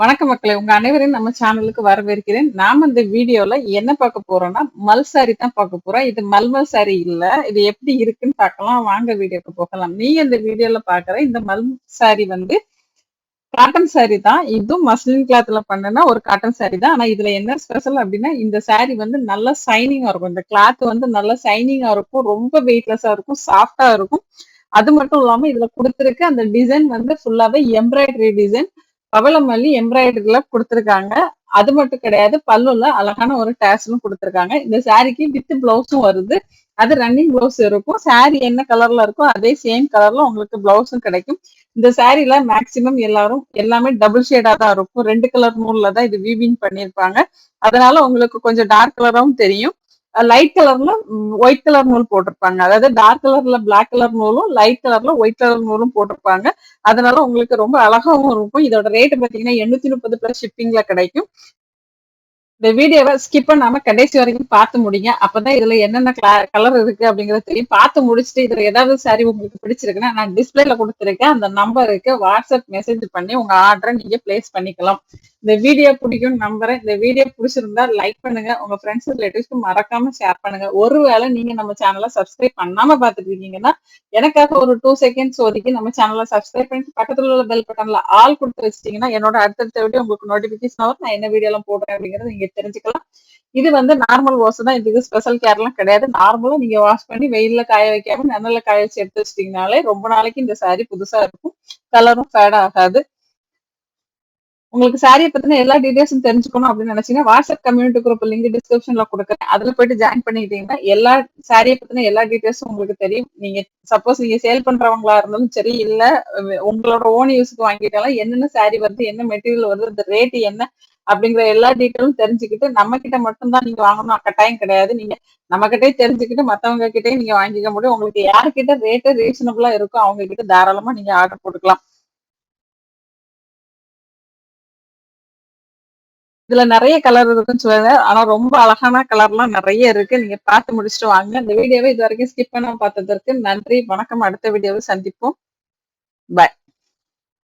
வணக்க மக்களே உங்க அனைவரையும் நம்ம சேனலுக்கு வரவேற்கிறேன். நாம இந்த வீடியோல என்ன பார்க்க போறோம்னா மல் சாரி தான் பார்க்க போறோம். இது மல்மல் சாரி இல்ல இது எப்படி இருக்குன்னு பார்க்கலாம். வாங்க வீடியோக்கு போகலாம். நீ இந்த வீடியோல பாக்குற இந்த மல் சாரி வந்து காட்டன் சாரி தான். இதுவும் மஸ்லின் கிளாத்ல பண்ணனா ஒரு காட்டன் சாரி தான். ஆனா இதுல என்ன ஸ்பெஷல் அப்படின்னா இந்த சாரி வந்து நல்ல சைனிங்கா இருக்கும். இந்த கிளாத் வந்து நல்ல சைனிங்கா இருக்கும். ரொம்ப வெயிட்லெஸ்ஸா இருக்கும். சாஃப்டா இருக்கும். அது மட்டும் இல்லாம இதுல கொடுத்திருக்க அந்த டிசைன் வந்து ஃபுல்லாவே எம்ப்ராய்டரி டிசைன் பவளமல்லி எம்ப்ராய்டரில கொடுத்துருக்காங்க. அது மட்டும் கிடையாது பல்லுல அழகான ஒரு டேஸ்லும் கொடுத்துருக்காங்க. இந்த சாரிக்கு வித் பிளவுஸும் வருது. அது ரன்னிங் பிளவுஸ் இருக்கும். சாரி என்ன கலர்ல இருக்கோ அதே சேம் கலர்ல உங்களுக்கு பிளவுஸும் கிடைக்கும். இந்த சாரில மேக்சிமம் எல்லாரும் எல்லாமே டபுள் ஷேடா தான் இருக்கும். ரெண்டு கலர் நூல்ல தான் இது வீவிங் பண்ணியிருப்பாங்க. அதனால உங்களுக்கு கொஞ்சம் டார்க் கலராகவும் தெரியும். லைட் கலர்ல ஒயிட் கலர் நூல் போட்டிருப்பாங்க. அதாவது டார்க் கலர்ல பிளாக் கலர் நூலும் லைட் கலர்ல ஒயிட் கலர் நூலும் போட்டிருப்பாங்க. அதனால உங்களுக்கு ரொம்ப அழகாவும் இருக்கும். இதோட ரேட் பாத்தீங்கன்னா எண்ணூத்தி முப்பது பிளஸ் ஷிப்பிங்ல கிடைக்கும். இந்த வீடியோவை ஸ்கிப் பண்ணாம கடைசி வரைக்கும் பார்த்து முடிங்க. அப்பதான் இதுல என்னென்ன கலர் இருக்கு அப்படிங்கறது தெரியும். பார்த்து முடிச்சுட்டு இதுல ஏதாவது சாரி உங்களுக்கு பிடிச்சிருக்குன்னா நான் டிஸ்பிளேல கொடுத்துருக்கேன் அந்த நம்பருக்கு வாட்ஸ்அப் மெசேஜ் பண்ணி உங்க ஆர்டரை நீங்க பிளேஸ் பண்ணிக்கலாம். இந்த வீடியோ பிடிக்கும் நம்புறேன். இந்த வீடியோ பிடிச்சிருந்தா லைக் பண்ணுங்க. உங்க ஃப்ரெண்ட்ஸ் ரிலேட்டிவ்ஸ்க்கு மறக்காம ஷேர் பண்ணுங்க. ஒருவேளை நீங்க நம்ம சேனலை சப்ஸ்கிரைப் பண்ணாம பாத்துட்டு இருக்கீங்கன்னா எனக்காக ஒரு டூ செகண்ட்ஸ் ஒதுக்கி நம்ம சேனலை சப்ஸ்கிரைப் பண்ணி பக்கத்துல உள்ள பெல் பட்டன்ல ஆல் கொடுத்து வச்சிட்டீங்கன்னா என்னோட அடுத்தடுத்த வீடியோ உங்களுக்கு நோட்டிபிகேஷன் வரும். நான் என்ன வீடியோ எல்லாம் போடுறேன் அப்படிங்கறத நீங்க தெரிஞ்சுக்கலாம். இது வந்து நார்மல் வாஷ் தான். இதுக்கு ஸ்பெஷல் கேர்லாம் கிடையாது. நார்மலா நீங்க வாஷ் பண்ணி வெயில்ல காய வைக்காம நல்ல காய வச்சு எடுத்து வச்சிட்டீங்கனாலே ரொம்ப நாளைக்கு இந்த சாரி புதுசா இருக்கும். கலரும் ஃபேட் ஆகாது. உங்களுக்கு சாரியை பத்தின எல்லா டீடைல்ஸும் தெரிஞ்சுக்கணும் அப்படின்னு நினைச்சீங்கன்னா வாட்ஸ்அப் கம்யூனிட்டி குரூப் லிங்க் டிஸ்கிரிப்ஷன்ல கொடுக்குறேன். அதுல போயிட்டு ஜாயின் பண்ணிக்கிட்டீங்கன்னா எல்லா சாரியை பத்தின எல்லா டீடைல்ஸும் உங்களுக்கு தெரியும். நீங்க சப்போஸ் நீங்க சேல் பண்றவங்களா இருந்தாலும் சரி இல்ல உங்களோட ஓன் யூஸ்க்கு வாங்கிட்டாலும் என்னென்ன சாரி வருது என்ன மெட்டீரியல் வருது அந்த ரேட் என்ன அப்படிங்கிற எல்லா டீட்டெயிலும் தெரிஞ்சுக்கிட்டு நம்ம கிட்ட மட்டும்தான் நீங்க வாங்கணும். கட்டாயம் கிடையாது. நீங்க நம்ம கிட்டே தெரிஞ்சுக்கிட்டு மத்தவங்க கிட்டே நீங்க வாங்கிக்க முடியும். உங்களுக்கு யார்கிட்ட ரேட்டு ரீசனபிளா இருக்கோ அவங்க கிட்ட தாராளமா நீங்க ஆர்டர் போட்டுக்கலாம். இதுல நிறைய கலர் இருக்குன்னு சொல்லுங்க. ஆனா ரொம்ப அழகான கலர்லாம் நிறைய இருக்கு. நீங்க பார்த்து முடிச்சுட்டு வாங்க. இந்த வீடியோவை இது வரைக்கும் ஸ்கிப் பண்ணாம பார்த்ததற்கு நன்றி. வணக்கம். அடுத்த வீடியோவை சந்திப்போம். பாய்